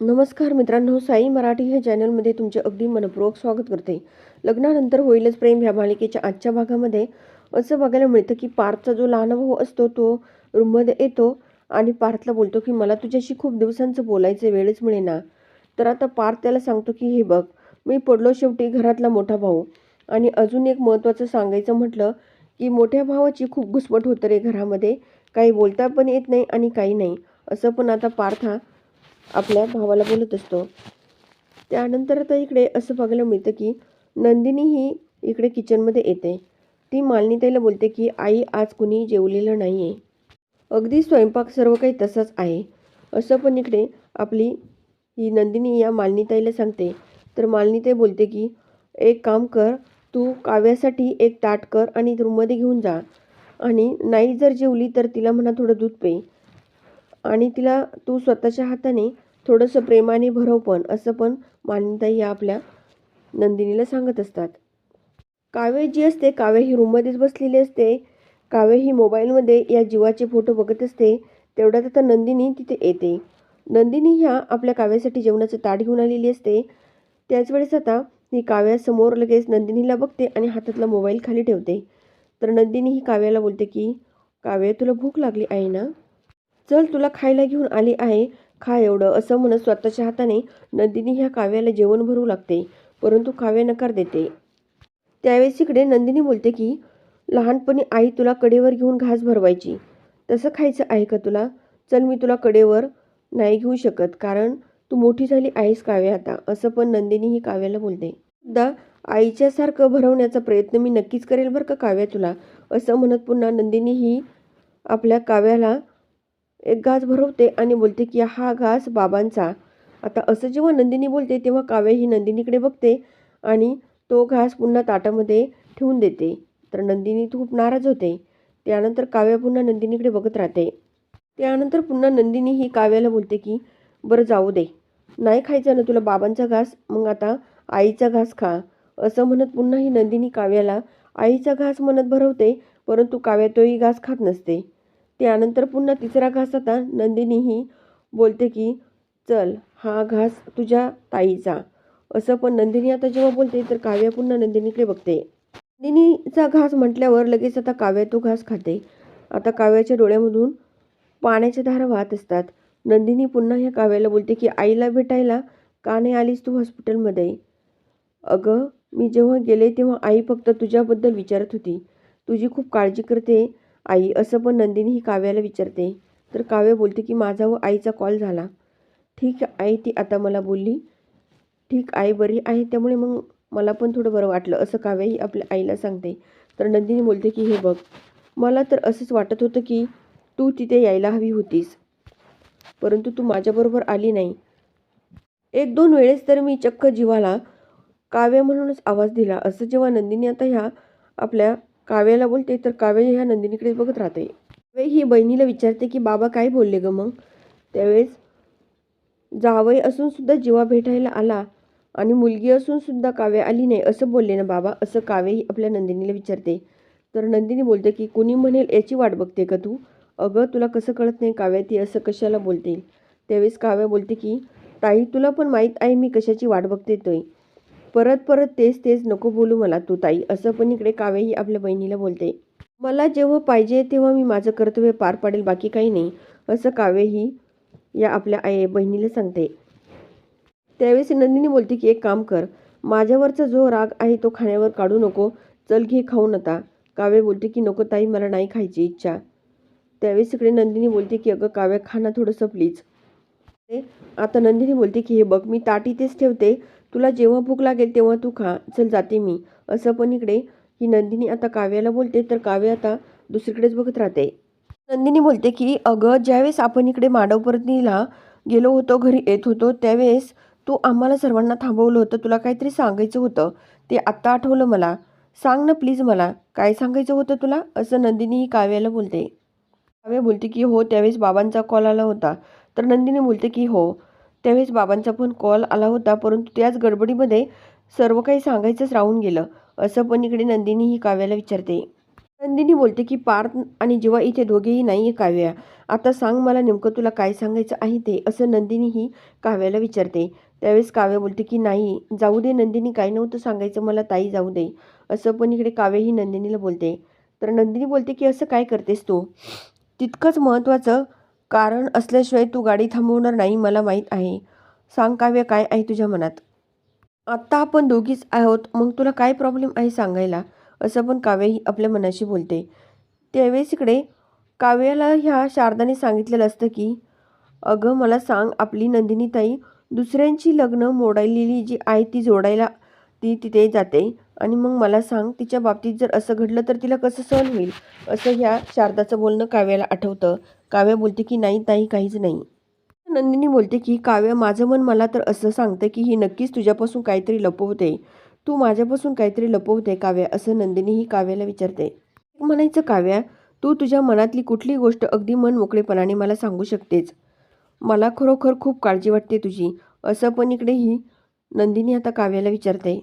नमस्कार मित्रांनो साई मराठी ह्या चॅनलमध्ये तुमचे अगदी मनपूर्वक स्वागत करते. लग्नानंतर होईलच प्रेम ह्या मालिकेच्या आजच्या भागामध्ये. असं बघायला मिळतं की पार्थचा जो लहान भाऊ असतो तो रूममध्ये येतो आणि पार्थला बोलतो की मला तुझ्याशी खूप दिवसांचं बोलायचं वेळच मिळेना. तर आता पार्थ त्याला सांगतो की हे बघ मी पडलो शेवटी घरातला मोठा भाऊ आणि अजून एक महत्त्वाचं सांगायचं म्हटलं की मोठ्या भावाची खूप घुसमट होतं रे घरामध्ये. काही बोलता पण येत नाही आणि काही नाही. असं पण आता पार्थ हा आपल्या भावाला बोलत असतो. त्यानंतर आता इकडे असं बघायला मिळतं की नंदिनी ही इकडे किचनमध्ये येते. ती मालनीताईला बोलते की आई आज कुणी जेवलेलं नाही आहे अगदी स्वयंपाक सर्व काही तसंच आहे. असं पण इकडे आपली ही नंदिनी या मालिनीताईला सांगते. तर मालिनीताई बोलते की एक काम कर तू काव्यासाठी एक ताट कर आणि रूममध्ये घेऊन जा. आणि नाही जर जेवली तर तिला म्हणा थोडं दूध पे. आणि तिला तू स्वतःच्या हाताने थोडंसं प्रेमाने भरव पण असं पण मानिताई या आपल्या नंदिनीला सांगत असतात. काव्य जी असते काव्य ही रूममध्येच बसलेली असते. काव्य ही मोबाईलमध्ये या जीवाचे फोटो बघत असते. तेवढ्यात आता नंदिनी तिथे येते. नंदिनी ह्या आपल्या काव्यासाठी जेवणाचं ताट घेऊन आलेली असते. त्याच वेळेस आता ही काव्यासमोर लगेच नंदिनीला बघते आणि हातातला मोबाईल खाली ठेवते. तर नंदिनी ही काव्याला बोलते की काव्य तुला भूक लागली आहे ना? चल तुला खायला घेऊन आली आहे. खा एवढं. असं म्हणत स्वतःच्या हाताने नंदिनी ह्या काव्याला जेवण भरू लागते. परंतु काव्य नकार देते. त्यावेळेस इकडे नंदिनी बोलते की लहानपणी आई तुला कडेवर घेऊन घास भरवायची. तसं खायचं आहे का तुला? चल मी तुला कडेवर नाही घेऊ शकत कारण तू मोठी झाली आहेस काव्य आता. असं पण नंदिनी ही काव्याला बोलते. सुद्धा आईच्यासारखं भरवण्याचा प्रयत्न मी नक्कीच करेल बरं का काव्या तुला? असं म्हणत पुन्हा नंदिनी ही आपल्या काव्याला एक घास भरवते आणि बोलते की हा घास बाबांचा. आता असं जेव्हा नंदिनी बोलते तेव्हा काव्य ही नंदिनीकडे बघते आणि तो घास पुन्हा ताटामध्ये ठेवून देते. तर नंदिनी खूप नाराज होते. त्यानंतर काव्य पुन्हा नंदिनीकडे बघत राहते. त्यानंतर पुन्हा नंदिनी ही काव्याला बोलते की बरं जाऊ दे. नाही खायचं ना तुला बाबांचा घास मग आता आईचा घास खा. असं म्हणत पुन्हा ही नंदिनी काव्याला आईचा घास म्हणत भरवते परंतु काव्या तोही घास खात नसते. त्यानंतर पुन्हा तिसरा घास आता नंदिनीही बोलते की चल हा घास तुझ्या ताईचा. असं पण नंदिनी आता जेव्हा बोलते तर काव्या पुन्हा नंदिनीकडे बघते. नंदिनीचा घास म्हटल्यावर लगेच आता काव्या तो घास खाते. आता काव्याच्या डोळ्यामधून पाण्याच्या धारा वाहत असतात. नंदिनी पुन्हा ह्या काव्याला बोलते की आईला भेटायला का नाही आलीस तू हॉस्पिटलमध्ये? अगं मी जेव्हा गेले तेव्हा आई फक्त तुझ्याबद्दल विचारत होती. तुझी खूप काळजी करते. आई असं पण नंदिनी ही काव्याला विचारते. तर काव्य बोलते की माझा व आईचा कॉल झाला. ठीक आहे ती आता मला बोलली. ठीक आई बरी आहे त्यामुळे मग मला पण थोडं बरं वाटलं असं काव्याही आपल्या आईला सांगते. तर नंदिनी बोलते की हे बघ मला तर असंच वाटत होतं की तू तिथे यायला हवी होतीस. परंतु तू माझ्याबरोबर आली नाही. एक दोन वेळेस तर मी चक्क जीवाला काव्य म्हणूनच आवाज दिला. असं जेव्हा नंदिनी आता ह्या आपल्या काव्याला बोलते तर काव्य ह्या नंदिनीकडे बघत राहते. काव्य ही बहिणीला विचारते की बाबा काय बोलले ग मग? त्यावेळेस जावई असून सुद्धा जीवा भेटायला आला आणि मुलगी असून सुद्धा काव्य आली नाही. असं बोलले ना बाबा असं काव्य ही आपल्या नंदिनीला विचारते. तर नंदिनी बोलते की कुणी म्हणेल याची वाट बघते का तू? अगं तुला कसं कळत नाही काव्या ती असं कशाला बोलते? त्यावेळेस काव्या बोलते की ताई तुला पण माहीत आहे मी कशाची वाट बघते तोय. परत परत तेच तेच नको बोलू मला तू ताई. असं पण इकडे कावेही आपल्या बहिणीला बोलते. मला जेव्हा पाहिजे तेव्हा मी माझं कर्तव्य पार पाडेल बाकी काही नाही असं कावेही या आपल्या आई बहिणीला सांगते. त्यावेळेस नंदिनी बोलते की एक काम कर माझ्यावरचा जो राग आहे तो खाण्यावर काढू नको चल घे खाऊ नका. काव्य बोलते की नको ताई मला नाही खायची इच्छा. त्यावेळेस इकडे नंदिनी बोलते की अगं काव्य खाणं थोडंसं प्लीज आता नंदिनी बोलते की हे बघ मी ताट इथेच ठेवते तुला जेव्हा भूक लागेल तेव्हा तू खा. चल जाते मी. असं पण इकडे ही नंदिनी आता काव्याला बोलते तर काव्य आता दुसरीकडेच बघत राहते. नंदिनी बोलते की अगं ज्यावेळेस आपण इकडे माडवपर्णीला गेलो होतो घरी येत होतो त्यावेळेस तू आम्हाला सर्वांना थांबवलं होतं. तुला काहीतरी सांगायचं होतं. ते आत्ता आठवलं मला. सांग ना प्लीज मला. काय सांगायचं होतं तुला? असं नंदिनी ही काव्याला बोलते. काव्य बोलते की हो त्यावेळेस बाबांचा कॉल आला होता. तर नंदिनी बोलते की हो त्यावेळेस बाबांचा पण कॉल आला होता परंतु त्याच गडबडीमध्ये सर्व काही सांगायचंच राहून गेलं. असं पण इकडे नंदिनी ही काव्याला विचारते. नंदिनी बोलते की पार्थ आणि जेव्हा इथे दोघेही नाही आहे काव्या. आता सांग मला नेमकं तुला काय सांगायचं आहे ते असं नंदिनी ही काव्याला विचारते. त्यावेळेस काव्या बोलते की नाही जाऊ दे नंदिनी काय नव्हतं सांगायचं मला ताई जाऊ दे. असं पण इकडे काव्या ही नंदिनीला बोलते. तर नंदिनी बोलते की असं काय करतेस तू? तितकंच महत्त्वाचं कारण असल्याशिवाय तू गाडी थांबवणार नाही मला माहीत आहे. सांग काव्य काय आहे तुझ्या मनात? आत्ता आपण दोघीच आहोत मग तुला काय प्रॉब्लेम आहे सांगायला? असं पण काव्य ही आपल्या मनाशी बोलते. त्यावेळेस इकडे काव्याला ह्या शारदाने सांगितलेलं असतं की अगं मला सांग आपली नंदिनीताई दुसऱ्यांची लग्न मोडलेली जी आहे ती जोडायला ती तिथे जाते. आणि मग मला सांग तिच्या बाबतीत जर असं घडलं तर तिला कसं सहन होईल? असं ह्या शारदाचं बोलणं काव्याला आठवतं. काव्या बोलते की नाही ताई काहीच नाही. नंदिनी बोलते की काव्य माझं मन मला तर असं सांगतं की ही नक्कीच तुझ्यापासून काहीतरी लपवते. तू माझ्यापासून काहीतरी लपवते काव्या असं नंदिनी ही काव्याला विचारते. म्हणायचं काव्या तू तुझ्या मनातली कुठली गोष्ट अगदी मन मोकळेपणाने मला सांगू शकतेच मला खरोखर खूप काळजी वाटते तुझी. असं पण इकडे ही नंदिनी आता काव्याला विचारते.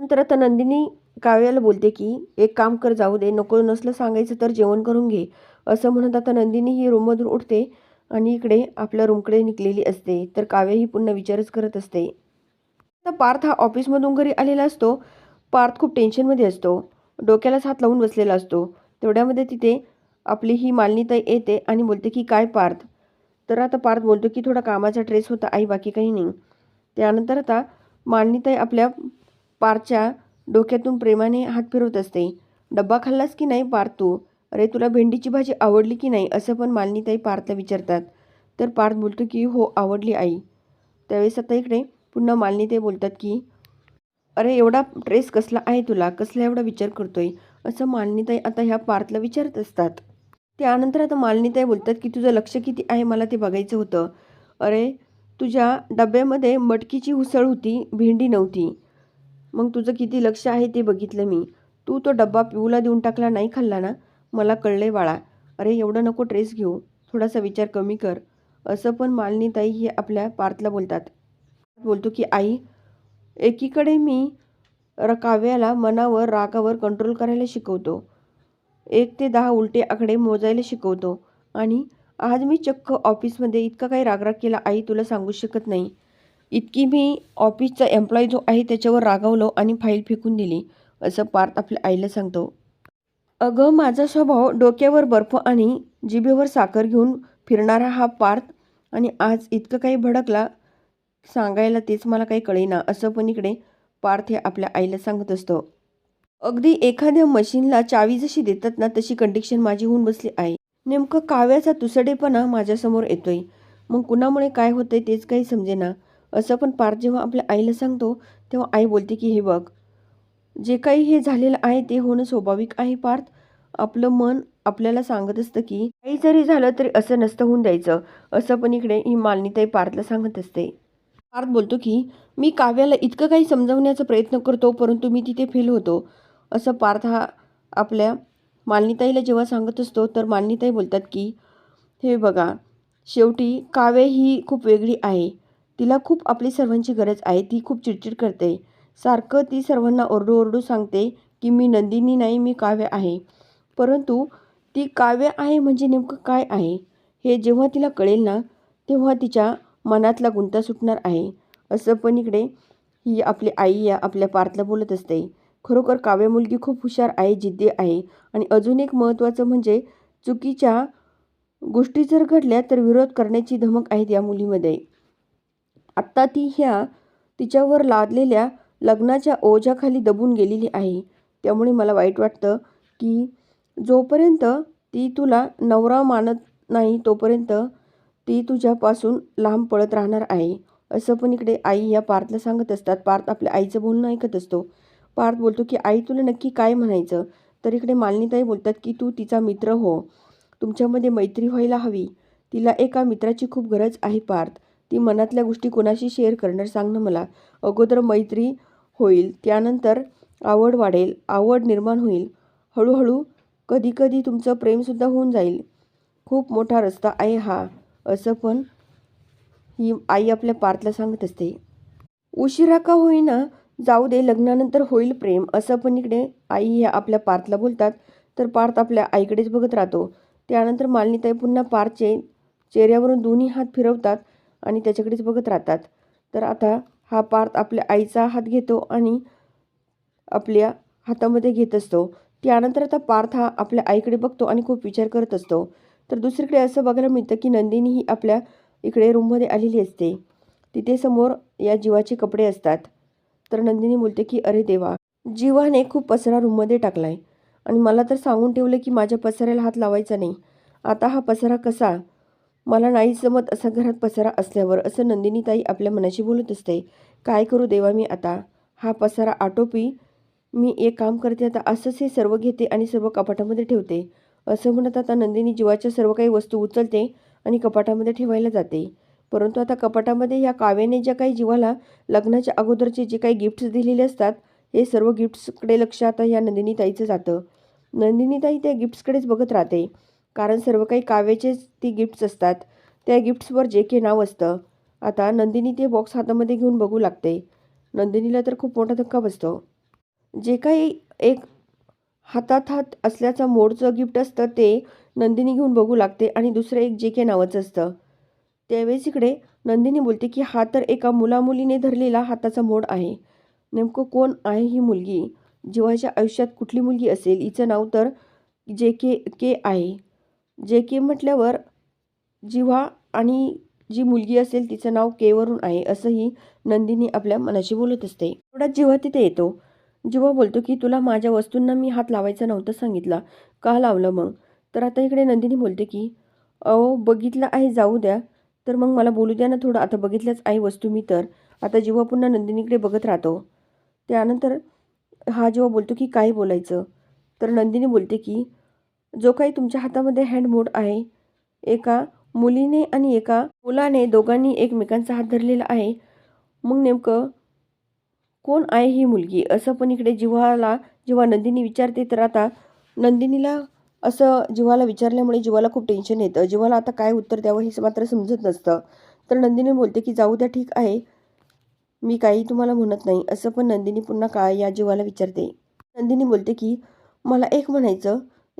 नंतर आता नंदिनी काव्याला बोलते की एक काम कर जाऊ दे. नको नसलं सांगायचं तर जेवण करून घे. असं म्हणत आता नंदिनी ही रूममधून उठते आणि इकडे आपल्या रूमकडे निघलेली असते. तर काव्य ही पुन्हा विचारच करत असते. आता पार्थ हा ऑफिसमधून घरी आलेला असतो. पार्थ खूप टेन्शनमध्ये असतो. डोक्यालाच हात लावून बसलेला असतो. तेवढ्यामध्ये तिथे आपली ही मालिनीताई येते आणि बोलते की काय पार्थ? तर आता पार्थ बोलतो की थोडा कामाचा ट्रेस होता. आई बाकी काही नाही. त्यानंतर आता मालनीताई आपल्या पारच्या डोक्यातून प्रेमाने हात फिरवत असते. डब्बा खाल्लास की नाही पार तू? अरे तुला भेंडीची भाजी आवडली की नाही असं पण मालिनीताई पार्थला विचारतात. तर पार्थ बोलतो की हो आवडली आई. त्यावेळेस आता इकडे पुन्हा मालिनीताई बोलतात की अरे एवढा ड्रेस कसला आहे तुला? कसला एवढा विचार करतोय? असं मालिनीताई आता ह्या पार्थला विचारत असतात. त्यानंतर आता मालिनीताई बोलतात की तुझं लक्ष किती आहे मला ते बघायचं होतं. अरे तुझ्या डब्यामध्ये मटकीची उसळ होती भेंडी नव्हती. मग तुझं किती लक्ष आहे ते बघितलं मी. तू तो डब्बा पिऊला देऊन टाकला नाही खाल्ला ना? मला कळले बाळा. अरे एवढं नको ट्रेस घेऊ. थोडासा विचार कमी कर. असं पण मालिनीताई हे आपल्या पार्थला बोलतात. बोलतो की आई एकीकडे मी र काव्याला मनावर रागावर कंट्रोल करायला शिकवतो. एक ते दहा उलटे आकडे मोजायला शिकवतो. आणि आज मी चक्क ऑफिसमध्ये इतका काही रागराग केला आई तुला सांगू शकत नाही. इतकी मी ऑफिसचा एम्प्लॉई जो आहे त्याच्यावर रागावलो आणि फाईल फेकून दिली असं पार्थ आपल्या आईला सांगतो. अगं माझा स्वभाव डोक्यावर बर्फ आणि जिभेवर साखर घेऊन फिरणारा हा पार्थ आणि आज इतकं काही भडकला सांगायला तेच मला काही कळेना असं पण इकडे पार्थ हे आपल्या आईला सांगत असतो. अगदी एखाद्या मशीनला चावी जशी देतात ना तशी कंडिक्शन माझी होऊन बसली आहे. नेमकं काव्याचा तुसडेपणा माझ्यासमोर येतोय. मग कुणामुळे काय होतंय तेच काही समजेना. असं पण पार्थ जेव्हा आपल्या आईला सांगतो तेव्हा आई बोलते की हे बघ जे काही हे झालेलं आहे ते होणं स्वाभाविक आहे पार्थ. आपलं मन आपल्याला सांगत असतं की काही जरी झालं तरी असं नसतं होऊन द्यायचं. असं पण इकडे ही मालिनीताई पार्थला सांगत असते. पार्थ बोलतो की मी काव्याला इतकं काही समजवण्याचा प्रयत्न करतो परंतु मी तिथे फेल होतो. असं पार्थ हा आपल्या मालिनीताईला जेव्हा सांगत असतो तर मालनीताई बोलतात की हे बघा शेवटी काव्य ही खूप वेगळी आहे. तिला खूप आपली सर्वांची गरज आहे ती खूप चिडचिड करते. सारखं ती सर्वांना ओरडू ओरडू सांगते की मी नंदिनी नाही मी काव्य आहे. परंतु ती काव्य आहे म्हणजे नेमकं काय आहे? हे जेव्हा तिला कळेल ना तेव्हा तिच्या मनातला गुंता सुटणार आहे. असं पण इकडे ही आपली आई या आपल्या पार्थला बोलत असते. खरोखर काव्य मुलगी खूप हुशार आहे जिद्दी आहे आणि अजून एक महत्त्वाचं म्हणजे चुकीच्या गोष्टी जर घडल्या तर विरोध करण्याची धमक आहे या मुलीमध्ये. आत्ता ती ह्या तिच्यावर लादलेल्या लग्नाच्या ओझ्याखाली दबून गेलेली आहे. त्यामुळे मला वाईट वाटतं की जोपर्यंत ती तुला नवरा मानत नाही तोपर्यंत ती तुझ्यापासून लांब पळत राहणार आहे. असं पण इकडे आई या पार्थला सांगत असतात. पार्थ आपल्या आईचं बोलणं ऐकत असतो. पार्थ बोलतो की आई तुला नक्की काय म्हणायचं? तर इकडे मालिनीताई बोलतात की तू तिचा मित्र हो. तुमच्यामध्ये मैत्री व्हायला हवी. तिला एका मित्राची खूप गरज आहे पार्थ. ती मनातल्या गोष्टी कोणाशी शेअर करणार सांगणं मला. अगोदर मैत्री होईल त्यानंतर आवड वाढेल आवड निर्माण होईल. हळूहळू कधीकधी तुमचं प्रेमसुद्धा होऊन जाईल. खूप मोठा रस्ता आहे हा असं पण ही आई आपल्या पार्थला सांगत असते. उशिरा का होईना जाऊ दे लग्नानंतर होईल प्रेम असं पण इकडे आई ह्या आपल्या पार्थला बोलतात. तर पार्थ आपल्या आईकडेच बघत राहतो. त्यानंतर मालिनीताई पुन्हा पार्थचे चेहऱ्यावरून दोन्ही हात फिरवतात. आणि त्याच्याकडेच बघत राहतात. तर आता हा पार्थ आपल्या आईचा हात घेतो आणि आपल्या हातामध्ये घेत असतो. त्यानंतर आता पार्थ हा आपल्या आईकडे बघतो आणि खूप विचार करत असतो. तर दुसरीकडे असं बघायला मिळतं की नंदिनी ही आपल्या इकडे रूममध्ये आलेली असते. तिथे समोर या जीवाचे कपडे असतात. तर नंदिनी बोलते की अरे देवा जीवाने खूप पसरा रूममध्ये टाकलाय. आणि मला तर सांगून ठेवलं की माझ्या पसऱ्याला हात लावायचा नाही. आता हा पसरा कसा मला नाही जमत असा घरात पसारा असल्यावर असं नंदिनीताई आपल्या मनाशी बोलत असते. काय करू देवा मी आता? हा पसारा आटोपी मी एक काम करते आता असंच हे सर्व घेते आणि सर्व कपाटामध्ये ठेवते. असं म्हणत आता नंदिनी जीवाच्या सर्व काही वस्तू उचलते आणि कपाटामध्ये ठेवायला जाते. परंतु आता कपाटामध्ये ह्या काव्याने ज्या काही जीवाला लग्नाच्या अगोदरचे जे काही गिफ्ट्स दिलेले असतात हे सर्व गिफ्ट्सकडे लक्ष आता या नंदिनीताईचं जातं. नंदिनीताई त्या गिफ्ट्सकडेच बघत राहते. कारण सर्व काही काव्याचेच ती गिफ्ट्स असतात. त्या गिफ्ट्सवर जे के नाव असतं. आता नंदिनी ते बॉक्स हातामध्ये घेऊन बघू लागते. नंदिनीला तर खूप मोठा धक्का बसतो. जे काही एक हातात हात असल्याचं मोडचं गिफ्ट असतं ते नंदिनी घेऊन बघू लागते आणि दुसरं एक जे के नावाचं असतं. त्यावेळेस इकडे नंदिनी बोलते की हा तर एका मुलामुलीने धरलेला हाताचा मोड आहे. नेमकं कोण आहे ही मुलगी? जीवाच्या आयुष्यात कुठली मुलगी असेल? हिचं नाव तर जे के के आहे. जे के म्हटल्यावर जिव्हा आणि जी मुलगी असेल तिचं नाव केवरून आहे असंही नंदिनी आपल्या मनाशी बोलत असते. एवढा जेव्हा तिथे येतो जेव्हा बोलतो की तुला माझ्या वस्तूंना मी हात लावायचा नव्हतं सांगितलं का लावलं मग? तर आता इकडे नंदिनी बोलते की अहो बघितलं आहे जाऊ द्या. तर मग मला बोलू द्या ना थोडं. आता बघितल्याच आहे वस्तू मी तर. आता जेव्हा पुन्हा नंदिनीकडे बघत राहतो त्यानंतर हा जेव्हा बोलतो की काय बोलायचं? तर नंदिनी बोलते की जो काही तुमच्या हातामध्ये हँडमोड आहे एका मुलीने आणि एका मुलाने दोघांनी एकमेकांचा हात धरलेला आहे मग नेमकं कोण आहे ही मुलगी? असं पण इकडे जिव्हाला जेव्हा नंदिनी विचारते तर आता नंदिनीला असं जिव्हाला विचारल्यामुळे जिवाला खूप टेन्शन येतं. जिवाला आता काय उत्तर द्यावं हे मात्र समजत नसतं. तर नंदिनी बोलते की जाऊ द्या ठीक आहे. मी काही तुम्हाला म्हणत नाही. असं पण नंदिनी पुन्हा काय या जीवाला विचारते. नंदिनी बोलते की मला एक म्हणायचं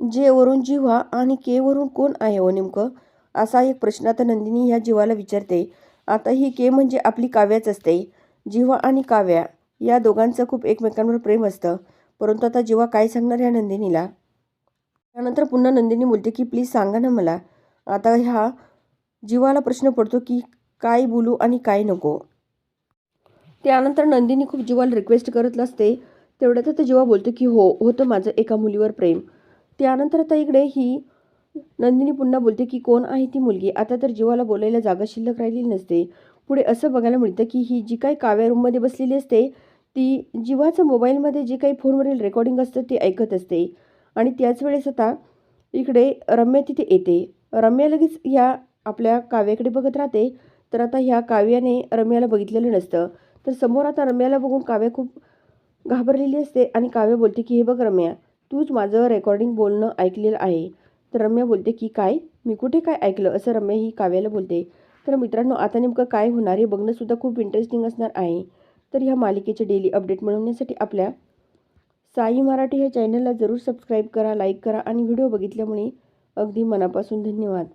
जे वरून जिव्हा आणि के वरून कोण आहे हो नेमकं? असा एक प्रश्न आता नंदिनी ह्या जीवाला विचारते. आता ही के म्हणजे आपली काव्याच असते. जिव्हा आणि काव्या या दोघांचं खूप एकमेकांवर प्रेम असतं. परंतु आता जेव्हा काय सांगणार ह्या नंदिनीला? त्यानंतर पुन्हा नंदिनी बोलते की प्लीज सांगा ना मला. आता ह्या जीवाला प्रश्न पडतो की काय बोलू आणि काय नको? त्यानंतर नंदिनी खूप जीवाला रिक्वेस्ट करत असते. तेवढ्यात आता जेव्हा बोलतो की हो होतं माझं एका मुलीवर प्रेम. त्यानंतर आता इकडे ही नंदिनी पुन्हा बोलते की कोण आहे ती मुलगी? आता तर जीवाला बोलायला जागा शिल्लक राहिलेली नसते. पुढे असं बघायला मिळतं की ही जी काही काव्या रूममध्ये बसलेली असते ती जीवाचं मोबाईलमध्ये जे काही फोनवरील रेकॉर्डिंग असतं ते ऐकत असते. आणि त्याच वेळेस आता इकडे रम्या तिथे येते. रम्या लगेच ह्या आपल्या काव्याकडे बघत राहते. तर आता ह्या काव्याने रम्याला बघितलेलं नसतं. तर समोर आता रम्याला बघून काव्या खूप घाबरलेली असते आणि काव्य बोलते की हे बघ रम्या तूच माझं रेकॉर्डिंग बोलणं ऐकलेलं आहे. तर रम्या बोलते की काय? मी कुठे काय ऐकलं? असं रम्या ही काव्याला बोलते. तर मित्रांनो आता नेमकं काय होणार हे बघणंसुद्धा खूप इंटरेस्टिंग असणार आहे. तर ह्या मालिकेचे डेली अपडेट मिळवण्यासाठी आपल्या साई मराठी ह्या चॅनलला जरूर सबस्क्राईब करा लाईक करा आणि व्हिडिओ बघितल्यामुळे अगदी मनापासून धन्यवाद.